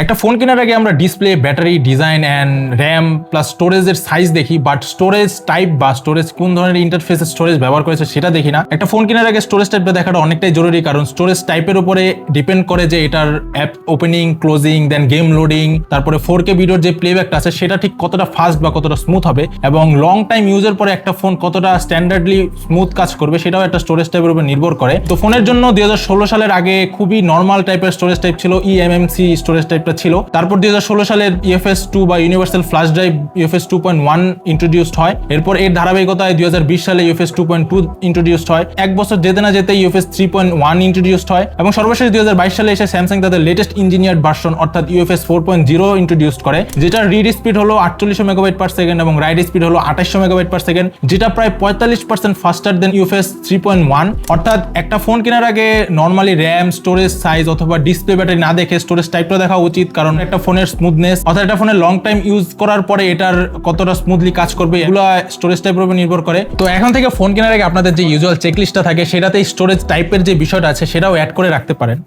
একটা ফোন কেনার আগে আমরা display battery design and RAM plus স্টোরেজের সাইজ দেখি বাট স্টোরেজ টাইপ বা স্টোরেজ কোন ধরনের ইন্টারফেসের স্টোরেজ ব্যবহার করেছে সেটা দেখি না। একটা ফোন কেনার আগে স্টোরেজ টাইপটা দেখাটা অনেকটাই জরুরি, কারণ স্টোরেজ টাইপের উপরে ডিপেন্ড করে যে এটার app opening closing then game loading তারপরে ফোর কে ভিডিওর যে প্লেব্যাকটা আছে, সেটা ঠিক কতটা ফাস্ট বা কতটা স্মুথ হবে, এবং লং টাইম ইউজের পরে একটা ফোন কতটা স্ট্যান্ডার্ডলি স্মুথ কাজ করবে, সেটাও একটা স্টোরেজ টাইপের উপর নির্ভর করে। তো ফোনের জন্য দুই হাজার ষোলো সালের আগে খুবই নর্মাল টাইপের স্টোরেজ টাইপ ছিল ইএমএমসি স্টোরেজ টাইপটা ছিল। তারপর দুই সালের ইএফএস টু বা universal flash drive UFS two point one introduced হয়। এরপর এর ধারাবাহিকতায় দুই সালে UFS two point two introduced হয়। এক বছর যেতে না যেতে UFS three point one introduced হয় এবং সর্বশেষ দুই সালে এসে স্যামসাং তাদের লেটেস্ট ইঞ্জিনিয়ার ভার্সন অর্থাৎ UFS four point zero introduced করে, যেটার রিড স্পিড হলো আটচল্লিশশো মেগাবাইট পার সেকেন্ড এবং রাইড স্পিড হলো আঠাশশো মেগাবাইট পার সেকেন্ড যেটা প্রায় পঁয়তাল্লিশ percent faster than UFS three point one অর্থাৎ একটা ফোন কেনার আগে নর্মালি র্যাম স্টোরেজ সাইজ অথবা ডিসপ্লে ব্যাটারি না দেখে স্টোরেজ টাইপটা দেখা উচিত, কারণ একটা ফোনের স্মুথনেস অর্থাৎ একটা ফোনের লং টাইম ইউজ করার পরে এটার কতটা স্মুথলি কাজ করবে, এগুলো স্টোরেজ টাইপের উপর নির্ভর করে। তো এখন থেকে ফোন কেনার আগে আপনাদের যে ইউজুয়াল চেকলিস্টটা থাকে সেটাতে স্টোরেজ টাইপের যে বিষয়টা আছে, সেটাও অ্যাড করে রাখতে পারেন।